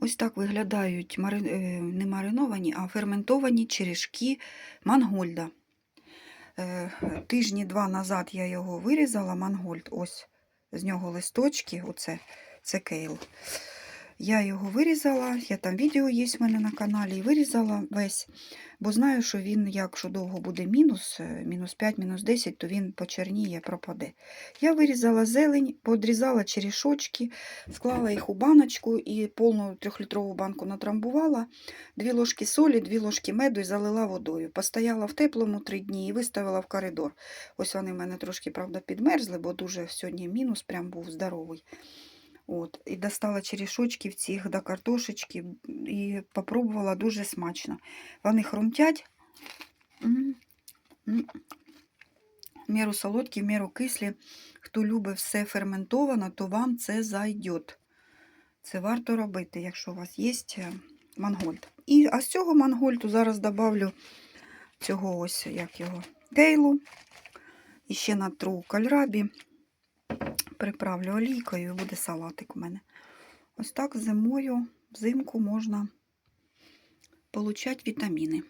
Ось так виглядають е, не мариновані, а ферментовані черешки Мангольда. Е, Тижні два назад я його вирізала, Мангольд. Ось з нього листочки, оце це кейл. Я його вирізала, я там відео є в мене на каналі, і вирізала весь, бо знаю, що він, якщо довго буде мінус, е, мінус 5, мінус 10, то він почерніє, пропаде. Я вирізала зелень, подрізала черешочки, склала їх у баночку і повну трьохлітрову банку натрамбувала, дві ложки солі, дві ложки меду і залила водою. Постояла в теплому три дні і виставила в коридор. Ось вони в мене трошки, правда, підмерзли, бо дуже сьогодні мінус прям був здоровий. От, і достала черешочків цих до картошечки і попробувала дуже смачно. Вони хрумтять. В міру солодкі, міру кислі. Хто любить все ферментовано, то вам це зайдет. Це варто робити, якщо у вас є е, мангольд. І, а з цього мангольду зараз добавлю цього ось, як його, кейлу. І ще натру кальрабі приправлю олійкою і буде салатик у мене. Ось так зимою, взимку можна получати вітаміни.